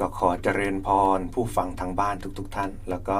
ก็ขอเจริญพรผู้ฟังทางบ้านทุกๆทท่าน แล้วก็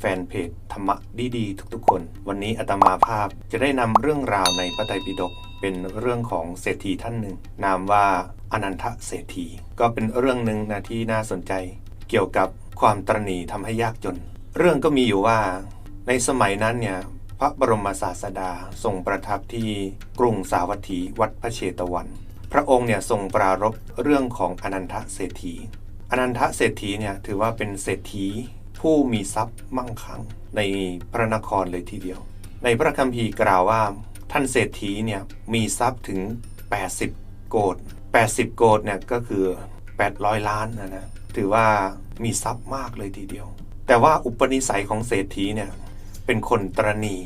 แฟนเพจธรรมะดีๆทุกๆ คน วันนี้อาตมาภาพจะได้นำเรื่องราวในพระไตรปิฎกเป็นเรื่องของเศรษฐีท่านหนึ่ง นามว่าอนันทเศรษฐี ก็เป็นเรื่องหนึ่งนะที่น่าสนใจ เกี่ยวกับความตรณีทำให้ยากจน เรื่องก็มีอยู่ว่า ในสมัยนั้นเนี่ยพระบรมศาสดาทรงประทับที่กรุงสาวัตถีวัดพระเชตวัน พระองค์เนี่ยทรงปรารภเรื่องของอนันทเศรษฐี อนันทเศรษฐีเนี่ยถือว่าเป็นเศรษฐีผู้มีทรัพย์มั่งคั่งในพระนครเลยทีเดียว ในพระคัมภีร์กล่าวว่าท่านเศรษฐีเนี่ยมีทรัพย์ถึง 80 โกด80 โกดเนี่ยก็คือ 800 ล้านนะนะถือว่ามีทรัพย์มากเลยทีเดียว แต่ว่าอุปนิสัยของเศรษฐีเนี่ยเป็นคนตรณี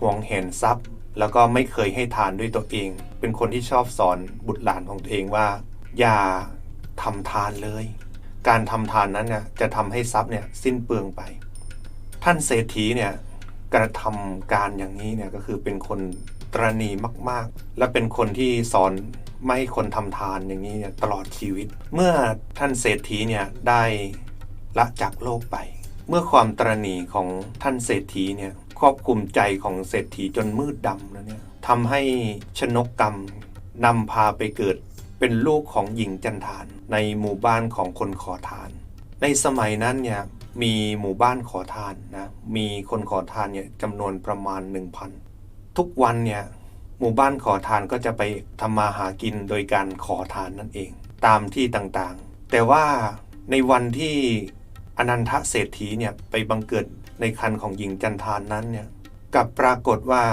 ห่วงเห็นทรัพย์ แล้วก็ไม่เคยให้ทานด้วยตัวเอง เป็นคนที่ชอบสอนบุตรหลานของตัวเองว่า อย่าทำทานเลย การทำทานนั้นเนี่ยจะทำให้ทรัพย์เนี่ยสิ้นเปลืองไป ท่านเศรษฐีเนี่ยกระทำการอย่างนี้เนี่ยก็คือเป็นคนตรณีมาก ๆ และเป็นคนที่สอนไม่ให้คนทำทานอย่างนี้เนี่ยตลอดชีวิต เมื่อท่านเศรษฐีเนี่ยได้ละจากโลกไป เมื่อความตรณีของท่านเศรษฐีเนี่ยครอบคุมใจของเศรษฐีจนมืดดำแล้วเนี่ยทำให้ชนกกรรมนำพาไปเกิดเป็นลูกของหญิงจันทาน ในหมู่บ้านของคนขอทาน ในสมัยนั้นเนี่ยมีหมู่บ้านขอทานนะมีคนขอทานเนี่ยจำนวนประมาณ 1,000 ทุกวันเนี่ยหมู่บ้านขอทานก็จะไปทำมาหากินโดยการขอทานนั่นเอง ตามที่ต่างๆ แต่ว่าในวันที่อนันทเศรษฐีเนี่ยไปบังเกิดในคันของหญิงจันทานนั้นเนี่ยกับปรากฏว่า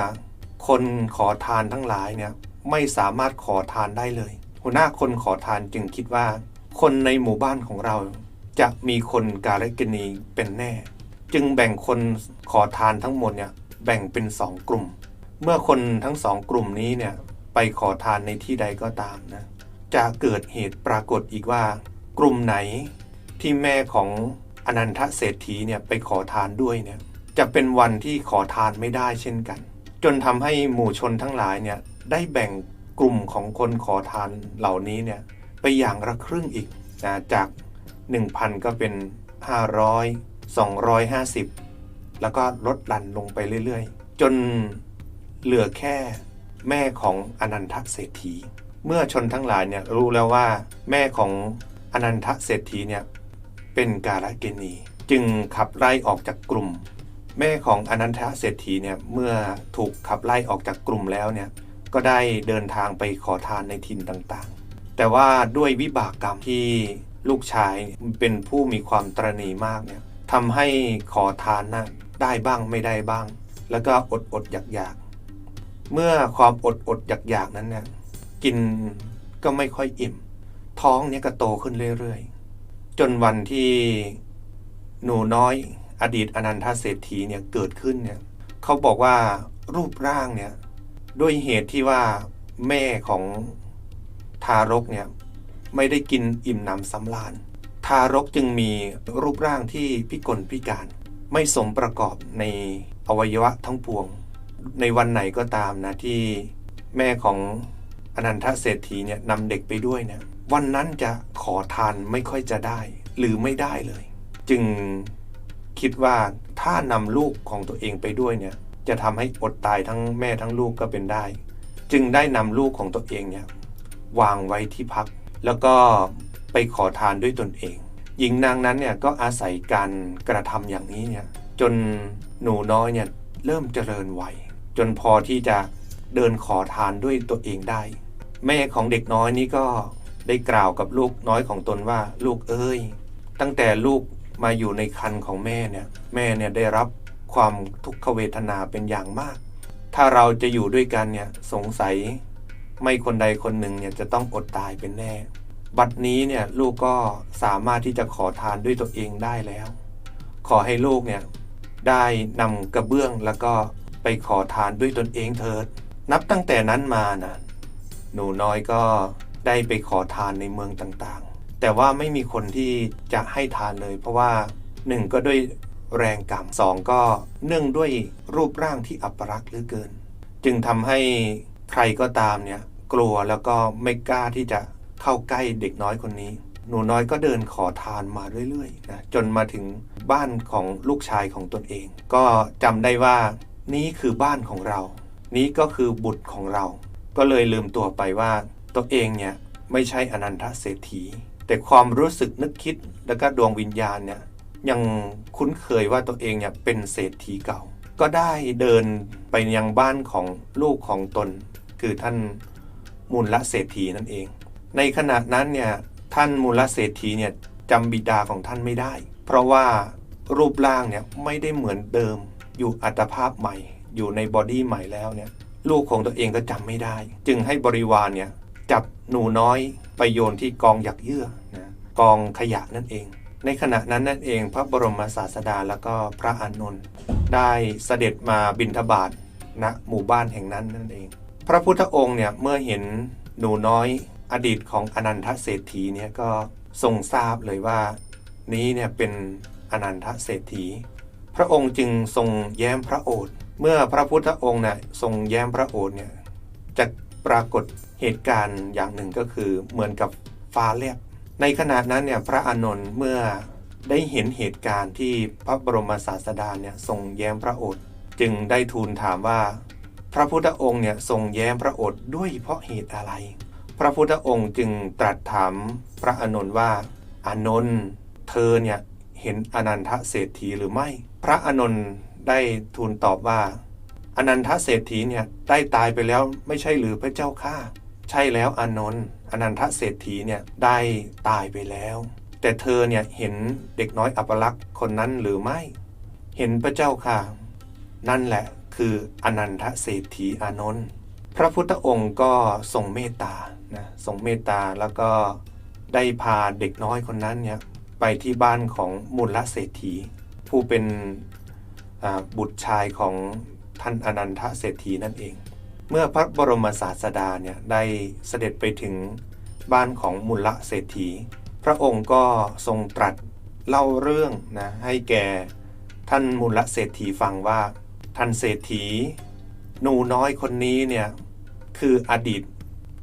คนขอทานทั้งหลายเนี่ยไม่สามารถขอทานได้เลย หัวหน้าคนขอทานจึงคิดว่า คนในหมู่บ้านของเราจะมีคนกาลกินีเป็นแน่ จึงแบ่งคนขอทานทั้งหมดเนี่ยแบ่งเป็นสองกลุ่ม เมื่อคนทั้งสองกลุ่มนี้เนี่ยไปขอทานในที่ใดก็ตามนะจะเกิดเหตุปรากฏอีกว่า กลุ่มไหนที่แม่ของอนันทเศรษฐีเนี่ยไปขอทานด้วยเนี่ยจะเป็นวันที่ขอทานไม่ได้เช่นกัน จนทำให้หมู่ชนทั้งหลายเนี่ยได้แบ่ง กลุ่มของคนขอทานเหล่านี้เนี่ยไปอย่างละครึ่งอีกนะจาก 1,000 ก็เป็น 500 250 แล้วก็ลดหลั่นลงไปเรื่อยๆ จนเหลือแค่แม่ของอนันทเศรษฐี เมื่อชนทั้งหลายเนี่ยรู้แล้วว่าแม่ของอนันทเศรษฐีเนี่ยเป็นกาลเกณี จึงขับไล่ออกจากกลุ่ม แม่ของอนันทเศรษฐีเนี่ยเมื่อถูกขับไล่ออกจากกลุ่มแล้วเนี่ย ก็ได้เดินทางไปขอทานในถิ่นต่างๆ แต่ว่าด้วยวิบากกรรมที่ลูกชายเป็นผู้มีความตรณีมากเนี่ยทำให้ขอทานนะได้บ้างไม่ได้บ้าง แล้วก็อดอดอยากอยากเมื่อความอดอดอยากอยากนั้นเนี่ยกินก็ไม่ค่อยอิ่ม ท้องเนี่ยก็โตขึ้นเรื่อยๆ จนวันที่หนูน้อยอดีตอนันทเศรษฐีเนี่ยเกิดขึ้นเนี่ยเขาบอกว่ารูปร่างเนี่ย ด้วยเหตุที่ว่าแม่ของทารกเนี่ยไม่ได้กินอิ่มหนำสำราญ ทารกจึงมีรูปร่างที่พิกลพิการ ไม่สมประกอบในอวัยวะทั้งปวง ในวันไหนก็ตามนะที่แม่ของอนันทเศรษฐีเนี่ยนำเด็กไปด้วยเนี่ยวันนั้นจะขอทานไม่ค่อยจะได้ หรือไม่ได้เลย จึงคิดว่าถ้านำลูกของตัวเองไปด้วยเนี่ย จะทำให้อดตายทั้งแม่ทั้งลูกก็เป็นได้ จึงได้นำลูกของตัวเองเนี่ยวางไว้ที่พัก แล้วก็ไปขอทานด้วยตนเอง หญิงนางนั้นเนี่ยก็อาศัยการกระทำอย่างนี้เนี่ยจนหนูน้อยเนี่ยเริ่มเจริญวัยจนพอที่จะเดินขอทานด้วยตัวเองได้ แม่ของเด็กน้อยนี้ก็ได้กล่าวกับลูกน้อยของตนว่าลูกเอ้ย ตั้งแต่ลูกมาอยู่ในคันของแม่เนี่ยแม่เนี่ยได้รับ ความทุกขเวทนาเป็นอย่างมาก ถ้าเราจะอยู่ด้วยกันเนี่ยสงสัยไม่คนใดคนหนึ่งเนี่ยจะต้องอดตายเป็นแน่ บัดนี้เนี่ยลูกก็สามารถที่จะขอทานด้วยตัวเองได้แล้ว ขอให้ลูกเนี่ยได้นำกระเบื้องแล้วก็ไปขอทานด้วยตนเองเถิด นับตั้งแต่นั้นมานะหนูน้อยก็ได้ไปขอทานในเมืองต่างๆ แต่ว่าไม่มีคนที่จะให้ทานเลย เพราะว่าหนึ่งก็ด้วย แรงกรรมสองก็เนื่องด้วยรูปร่างที่อัปรักษ์เหลือเกิน จึงทำให้ใครก็ตามเนี่ยกลัวแล้วก็ไม่กล้าที่จะเข้าใกล้เด็กน้อยคนนี้ หนูน้อยก็เดินขอทานมาเรื่อยๆนะจนมาถึงบ้านของลูกชายของตนเอง ก็จำได้ว่านี่คือบ้านของเรา นี้ก็คือบุตรของเรา ก็เลยลืมตัวไปว่าตัวเองเนี่ยไม่ใช่อนันทเศรษฐี แต่ความรู้สึกนึกคิดแล้วก็ดวงวิญญาณเนี่ย ยังคุ้นเคยว่าตัวเองเนี่ยเป็นเศรษฐีเก่า ก็ได้เดินไปยังบ้านของลูกของตน คือท่านมูลละเศรษฐีนั่นเอง ในขณะนั้นเนี่ยท่านมูลเศรษฐีเนี่ยจำบิดาของท่านไม่ได้ เพราะว่ารูปร่างเนี่ยไม่ได้เหมือนเดิม อยู่อัตภาพใหม่ อยู่ในบอดี้ใหม่แล้วเนี่ยลูกของตัวเองก็จำไม่ได้ จึงให้บริวารเนี่ยจับหนูน้อยไปโยนที่กองหยักเยื่อนะกองขยะนั่นเอง ในขณะนั้นนั่นเองพระบรมศาสดาแล้วก็พระอานนท์ได้เสด็จมาบิณฑบาตณหมู่บ้านแห่งนั้นนั่นเอง พระพุทธองค์เนี่ยเมื่อเห็นหนูน้อยอดีตของอนันทเศรษฐีเนี่ยก็ทรงทราบเลยว่า นี้เนี่ยเป็นอนันทเศรษฐี พระองค์จึงทรงแย้มพระโอษฐ์เมื่อพระพุทธองค์เนี่ยทรงแย้มพระโอษฐ์เนี่ยจะปรากฏเหตุการณ์อย่างหนึ่งก็คือเหมือนกับฟ้าแลบ ในขณะนั้นเนี่ยพระอานนท์เมื่อได้เห็นเหตุการณ์ที่พระบรมศาสดาเนี่ยทรงแย้มพระโอษฐ์จึงได้ทูลถามว่า พระพุทธองค์เนี่ยทรงแย้มพระโอษฐ์ด้วยเพราะเหตุอะไร พระพุทธองค์จึงตรัสถามพระอานนท์ว่าอานนท์เธอเนี่ยเห็นอนันทเศรษฐีหรือไม่ พระอานนท์ได้ทูลตอบว่า อนันทเศรษฐีเนี่ยได้ตายไปแล้วไม่ใช่หรือพระเจ้าข้า ใช่แล้วอานนท์อนันทเศรษฐีเนี่ยได้ตายไปแล้ว แต่เธอเนี่ยเห็นเด็กน้อยอัปลักษ์คนนั้นหรือไม่ เห็นพระเจ้าค่ะ นั่นแหละคืออนันทเศรษฐีอานนท์พระพุทธองค์ก็ทรงเมตตานะทรงเมตตาแล้วก็ได้พาเด็กน้อยคนนั้นเนี่ยไปที่บ้านของมูลเศรษฐี ผู้เป็นบุตรชายของท่านอนันทเศรษฐีนั่นเอง เมื่อพระบรมศาสดาเนี่ยได้เสด็จไปถึงบ้านของมุลเศรษฐี พระองค์ก็ทรงตรัสเล่าเรื่องนะให้แก่ท่านมุลเศรษฐีฟังว่าท่านเศรษฐีหนูน้อยคนนี้เนี่ยคืออดีต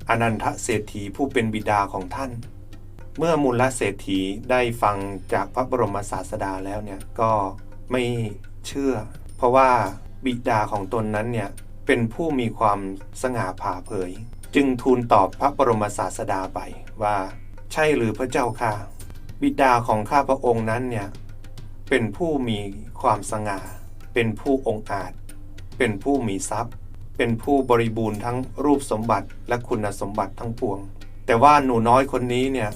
อนันทเศรษฐีผู้เป็นบิดาของท่าน เมื่อมูลเศรษฐีได้ฟังจากพระบรมศาสดาแล้วเนี่ยก็ไม่เชื่อ เพราะว่าบิดาของตนนั้นเนี่ย เป็นผู้มีความสง่าผ่าเผย จึงทูลตอบพระบรมศาสดาไปว่า ใช่หรือพระเจ้าค่ะ บิดาของข้าพระองค์นั้นเนี่ยเป็นผู้มีความสง่า เป็นผู้องอาจ เป็นผู้มีทรัพย์ เป็นผู้บริบูรณ์ทั้งรูปสมบัติและคุณสมบัติทั้งปวง แต่ว่าหนูน้อยคนนี้เนี่ย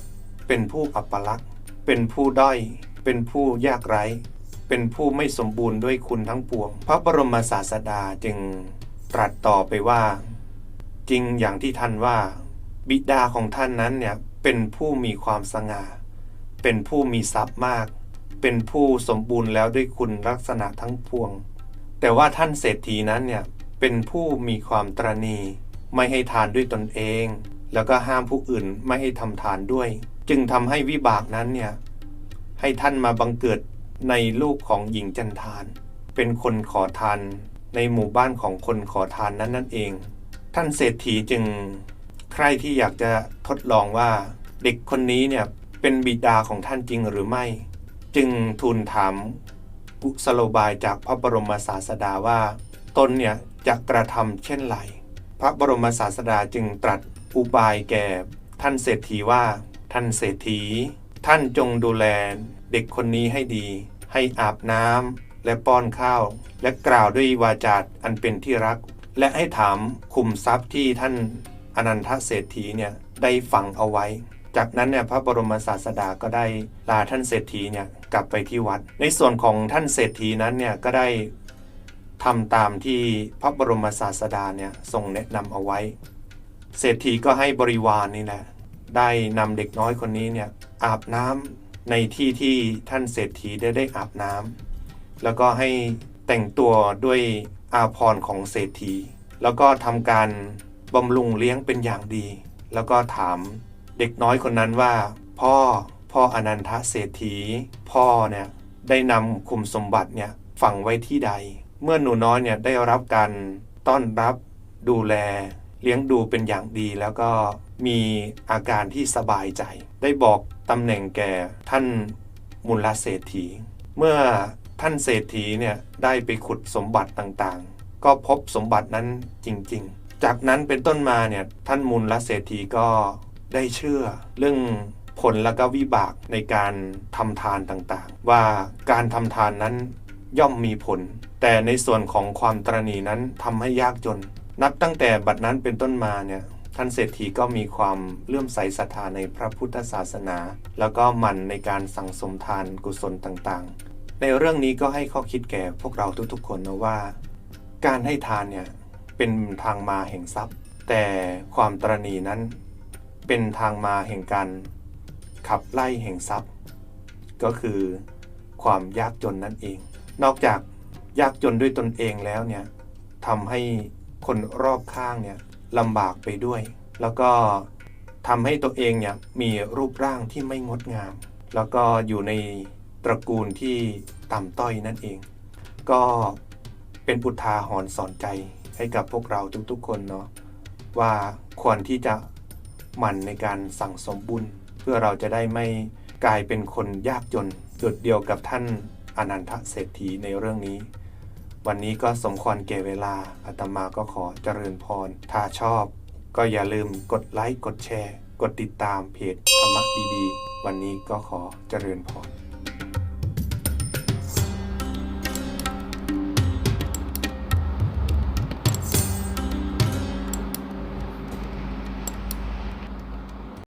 เป็นผู้อัปลักษณ์ เป็นผู้ด้อย เป็นผู้ยากไร้ เป็นผู้ไม่สมบูรณ์ด้วยคุณทั้งปวง พระบรมศาสดาจึง ตรัสต่อไปว่า จริงอย่างที่ท่านว่า บิดาของท่านนั้นเนี่ยเป็นผู้มีความสง่า เป็นผู้มีทรัพย์มาก เป็นผู้สมบูรณ์แล้วด้วยคุณลักษณะทั้งปวง แต่ว่าท่านเศรษฐีนั้นเนี่ยเป็นผู้มีความตรณีไม่ให้ทานด้วยตนเอง แล้วก็ห้ามผู้อื่นไม่ให้ทำทานด้วย จึงทำให้วิบากนั้นเนี่ยให้ท่านมาบังเกิดในลูกของหญิงจันทาน เป็นคนขอทาน ในหมู่บ้านของคนขอทานนั้นนั่นเอง ท่านเศรษฐีจึงใครที่อยากจะทดลองว่าเด็กคนนี้เนี่ยเป็นบิดาของท่านจริงหรือไม่ จึงทูลถามกุสโลบายจากพระบรมศาสดาว่า ตนเนี่ยจะกระทำเช่นไร พระบรมศาสดาจึงตรัสอุบายแก่ ท่านเศรษฐีว่า ท่านเศรษฐี ท่านจงดูแลเด็กคนนี้ให้ดี ให้อาบน้ำ และป้อนข้าว และกล่าวด้วยวาจาอันเป็นที่รัก และให้ถามคุมทรัพย์ที่ท่านอนันทเศรษฐีเนี่ยได้ฝังเอาไว้ จากนั้นเนี่ยพระบรมศาสดาก็ได้ลาท่านเศรษฐีเนี่ยกลับไปที่วัด ในส่วนของท่านเศรษฐีนั้นเนี่ยก็ได้ทำตามที่พระบรมศาสดาเนี่ยทรงแนะนำเอาไว้ เศรษฐีก็ให้บริวารนนี่แหละได้นำเด็กน้อยคนนี้เนี่ยอาบน้ำในที่ที่ท่านเศรษฐีได้ได้อาบน้ำ แล้วก็ให้แต่งตัวด้วยอาภรณ์ของเศรษฐี แล้วก็ทำการบำรุงเลี้ยงเป็นอย่างดี แล้วก็ถามเด็กน้อยคนนั้นว่า พ่อพ่ออนันทเศรษฐี พ่อเนี่ยได้นำคุมสมบัติเนี่ยฝังไว้ที่ใด เมื่อหนูน้อยเนี่ยได้รับการต้อนรับดูแล เลี้ยงดูเป็นอย่างดีแล้วก็มีอาการที่สบายใจ ได้บอกตำแหน่งแก่ท่านมูลเศรษฐี เมื่อ ท่านเศรษฐีเนี่ยได้ไปขุดสมบัติต่างๆ ก็พบสมบัตินั้นจริง ๆ จากนั้นเป็นต้นมาเนี่ยท่านมูลละเศรษฐีก็ได้เชื่อ เรื่องผลและก็วิบากในการทำทานต่างๆ ว่าการทำทานนั้นย่อมมีผล แต่ในส่วนของความตรณีนั้นทำให้ยากจน นับตั้งแต่บัดนั้นเป็นต้นมาเนี่ยท่านเศรษฐีก็มีความเลื่อมใสศรัทธาในพระพุทธศาสนา แล้วก็หมั่นในการสั่งสมทานกุศลต่างๆ ในเรื่องนี้ก็ให้ข้อคิดแก่พวกเราทุกๆ คนนะว่า การให้ทานเนี่ยเป็นทางมาแห่งทรัพย์ แต่ความตรณีนั้นเป็นทางมาแห่งการขับไล่แห่งทรัพย์ ก็คือความยากจนนั่นเอง นอกจากยากจนด้วยตนเองแล้วเนี่ยทำให้คนรอบข้างเนี่ยลำบากไปด้วย แล้วก็ทำให้ตัวเองเนี่ยมีรูปร่างที่ไม่งดงาม แล้วก็อยู่ใน ตระกูลที่ต่ำต้อยนั่นเอง ก็เป็นอุทาหรณ์สอนใจให้กับพวกเราทุกๆคนเนาะว่าควรที่จะหมั่นในการสั่งสมบุญ เพื่อเราจะได้ไม่กลายเป็นคนยากจน จุดเดียวกับท่านอนันทเศรษฐีในเรื่องนี้ วันนี้ก็สมควรแก่เวลาอาตมาก็ขอเจริญพร ถ้าชอบ ก็อย่าลืมกดไลค์กดแชร์ กดติดตามเพจธรรมะดีๆวันนี้ก็ขอเจริญพร